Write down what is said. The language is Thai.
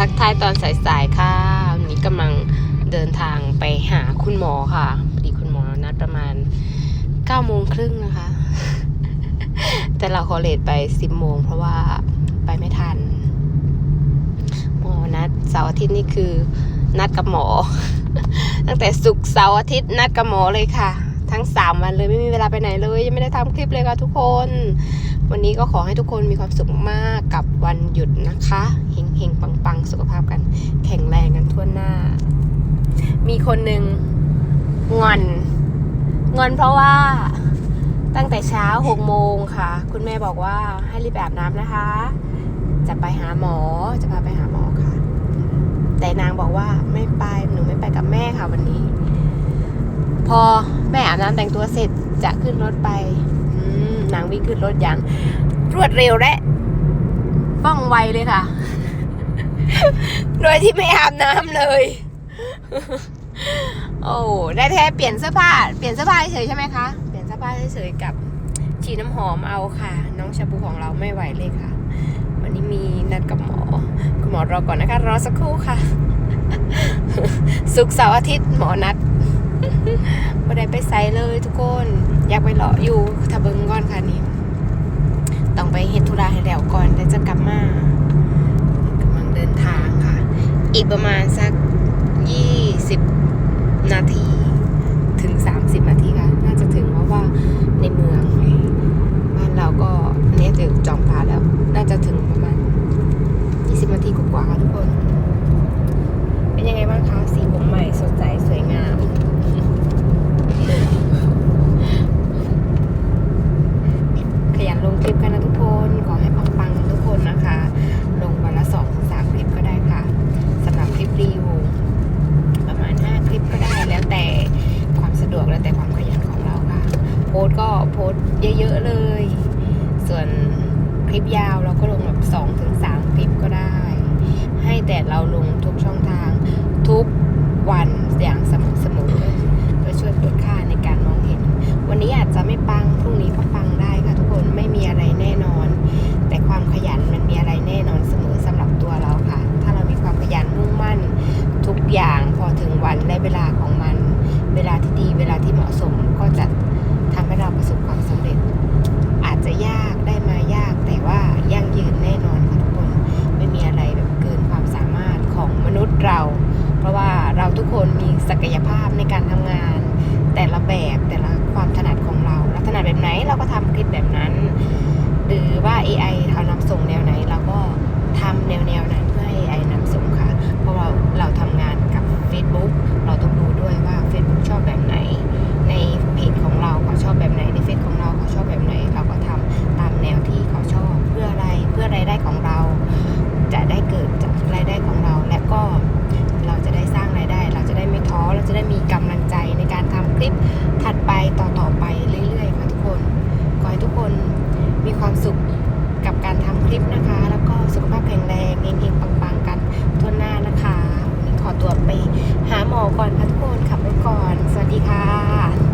ทักทายตอนสายๆค่ะวันนี้กำลังเดินทางไปหาคุณหมอค่ะพอดีคุณหมอนัดประมาณ9โมงครึ่งนะคะ แต่เราขอเลทไป10โมงเพราะว่าไปไม่ทัน หมอนัดเสาร์อาทิตย์นี่คือนัดกับหมอ ตั้งแต่ศุกร์เสาร์อาทิตย์นัดกับหมอเลยค่ะ ทั้ง 3 วันเลยไม่มีเวลาไปไหนเลย ยังไม่ได้ทำคลิปเลยค่ะทุกคน วันนี้ก็ขอให้ทุกคนมีความสุขมากกับวันหยุดนะคะเฮงเฮงปังปังสุขภาพกัน แข็งแรงกันทั่วหน้า มีคนหนึ่งงอนงอนเพราะว่าตั้งแต่เช้าหกโมงค่ะ คุณแม่บอกว่าให้รีบอาบน้ำนะคะ จะไปหาหมอจะพาไปหาหมอค่ะ แต่นางบอกว่าไม่ไปหนูไม่ไปกับแม่ค่ะวันนี้ พอ แม่อาบน้ำแต่งตัวเสร็จจะขึ้นรถไปอืมนางวิ่งขึ้นรถอย่าง รวดเร็วและว่องไวเลยค่ะ โดยที่ไม่อาบน้ำเลย โอ้ได้แค่เปลี่ยนเสื้อผ้า เปลี่ยนเสื้อผ้าเฉยๆใช่ไหมคะ เปลี่ยนเสื้อผ้าเฉยๆกับฉีดน้ำหอมเอาค่ะ น้องชาบูของเราไม่ไหวเลยค่ะ วันนี้มีนัดกับหมอ คุณหมอรอก่อนนะคะ รอสักครู่ค่ะศุกร์เสาร์อาทิตย์หมอนัด ไม่ได้ไปไซเลยทุกคน อยากไปเลาะอยู่ทะเบิงก่อนค่ะนี่ต้องไปเฮ็ดธุระให้แล้วก่อนแล้วจะกลับมากำลังเดินทางค่ะ อีกประมาณสัก20นาทีถึง30นาทีค่ะ น่าจะถึงเพราะว่าในเมืองบ้านเราก็อันนี้ถึงจอมพาแล้ว น่าจะถึงประมาณ 20 นาทีกว่าๆค่ะทุกคน เป็นยังไงบ้างคะ สีผมใหม่สดใสสวยงาม ขยันลงคลิป กันนะทุกคน ขอให้ปังๆกันทุกคนนะคะ ลงวันละสองถึงสามคลิปก็ได้ค่ะสำหรับคลิปรีวิวประมาณ5คลิปก็ได้แล้วแต่ความสะดวกแล้วแต่ความขยันของเราค่ะ โพสก็โพสเยอะๆเลย ส่วนคลิปยาวเราก็ลงแบบ2ถึง3คลิปก็ได้ ให้แต่เราลงทุกช่องทางทุกวันอย่างสม่ำเสมอเพื่อช่วยลดค่าในการมองเห็น วันนี้อาจจะไม่ปังพรุ่งนี้ก็ปัง เรา เพราะว่าเราทุกคนมีศักยภาพในการทำงาน แต่ละแบบแต่ละความถนัดของเราเราถนัดแบบไหนเราก็ทำคลิปแบบนั้น หรือว่า AI ความสุขกับการทำคลิปนะคะ แล้วก็สุขภาพแข็งแรงเองๆปังๆกันทั่วหน้านะคะ ขอตัวไปหาหมอก่อนพักทุกคนขับรถก่อน สวัสดีค่ะ